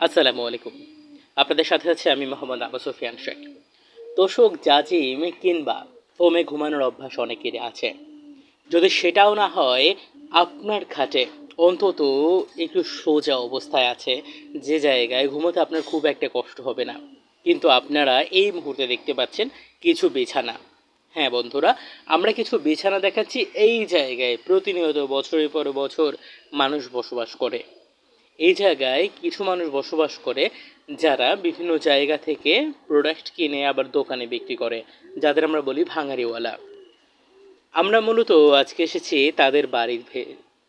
আসসালামু আলাইকুম। আপনাদের সাথে আছে আমি মোহাম্মদ আবু সুফিয়ান শেখ। তোষক জাজিম কিংবা ফোমে ঘুমানোর অভ্যাস অনেকেরই আছে। যদি সেটাও না হয়, আপনার খাটে অন্তত একটু সোজা অবস্থায় আছে, যে জায়গায় ঘুমোতে আপনার খুব একটা কষ্ট হবে না। কিন্তু আপনারা এই মুহূর্তে দেখতে পাচ্ছেন কিছু বিছানা। হ্যাঁ বন্ধুরা, আমরা কিছু বিছানা দেখাচ্ছি এই জায়গায়। প্রতিনিয়ত বছরের পর বছর মানুষ বসবাস করে। এই জায়গায় কিছু মানুষ বসবাস করে যারা বিভিন্ন জায়গা থেকে প্রোডাক্ট কিনে আবার দোকানে বিক্রি করে, যাদের আমরা বলি ভাঙারিওয়ালা। আমরা মূলত আজকে এসেছি তাদের বাড়ি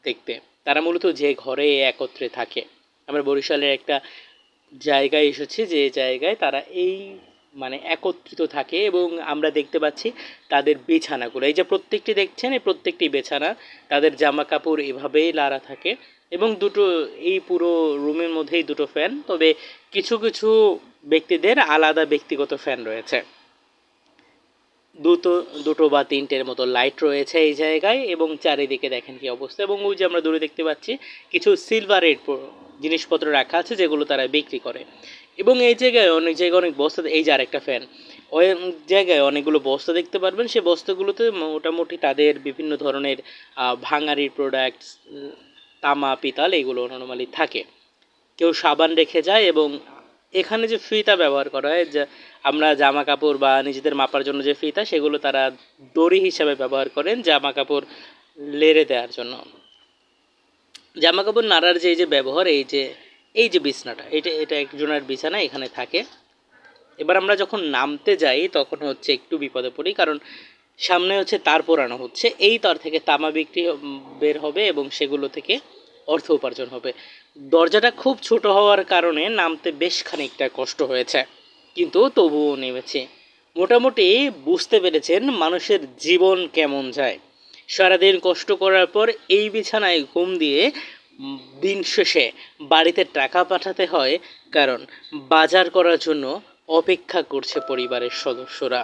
দেখতে। তারা মূলত যে ঘরে একত্রে থাকে। আমরা বরিশালের একটা জায়গায় এসেছি যে জায়গায় তারা এই মানে একত্রিত থাকে এবং আমরা দেখতে পাচ্ছি তাদের বিছানাগুলো এই যে প্রত্যেকটি দেখছেন, এই প্রত্যেকটি বিছানা, তাদের জামা কাপড় এভাবেই লাড়া থাকে এবং দুটো, এই পুরো রুমের মধ্যেই দুটো ফ্যান, তবে কিছু কিছু ব্যক্তিদের আলাদা ব্যক্তিগত ফ্যান রয়েছে। দুটো দুটো বা তিনটের মতো লাইট রয়েছে এই জায়গায় এবং চারিদিকে দেখেন কি অবস্থা এবং ওই যে আমরা দূরে দেখতে পাচ্ছি, কিছু সিলভারের জিনিসপত্র রাখা আছে যেগুলো তারা বিক্রি করে। এবং এই জায়গায় অনেক জায়গায় অনেক বস্তা এই যে আরেকটা ফ্যান ওই জায়গায় অনেকগুলো বস্তা দেখতে পারবেন। সেই বস্তাগুলোতে মোটামুটি তাদের বিভিন্ন ধরনের ভাঙারির প্রোডাক্টস তামা, পিতাল এগুলো নর্মালি থাকে। কেউ সাবান রেখে যায় এবং এখানে যে ফিতা ব্যবহার করা হয়, যা আমরা জামা কাপড় বা নিজেদের মাপার জন্য যে ফিতা, সেগুলো তারা দড়ি হিসাবে ব্যবহার করেন জামা কাপড় লেড়ে দেওয়ার জন্য। জামা কাপড় নাড়ার যে, এই যে ব্যবহার, এই যে এই যে বিছনাটা, এটা এটা একজনের বিছানা, এখানে থাকে। এবার আমরা যখন নামতে যাই, তখন হচ্ছে একটু বিপদে পড়ি, কারণ সামনে হচ্ছে তার পোড়ানো হচ্ছে। এই তার থেকে তামা বিক্রি বের হবে এবং সেগুলো থেকে অর্থ উপার্জন হবে। দরজাটা খুব ছোট হওয়ার কারণে নামতে বেশ খানিকটা কষ্ট হয়েছে, কিন্তু তবুও নেমেছে। মোটামুটি বুঝতে পেরেছেন মানুষের জীবন কেমন যায়। সারাদিন কষ্ট করার পর এই বিছানায় ঘুম দিয়ে দিন শেষে বাড়িতে টাকা পাঠাতে হয় কারণ বাজার করার জন্য অপেক্ষা করছে পরিবারের সদস্যরা।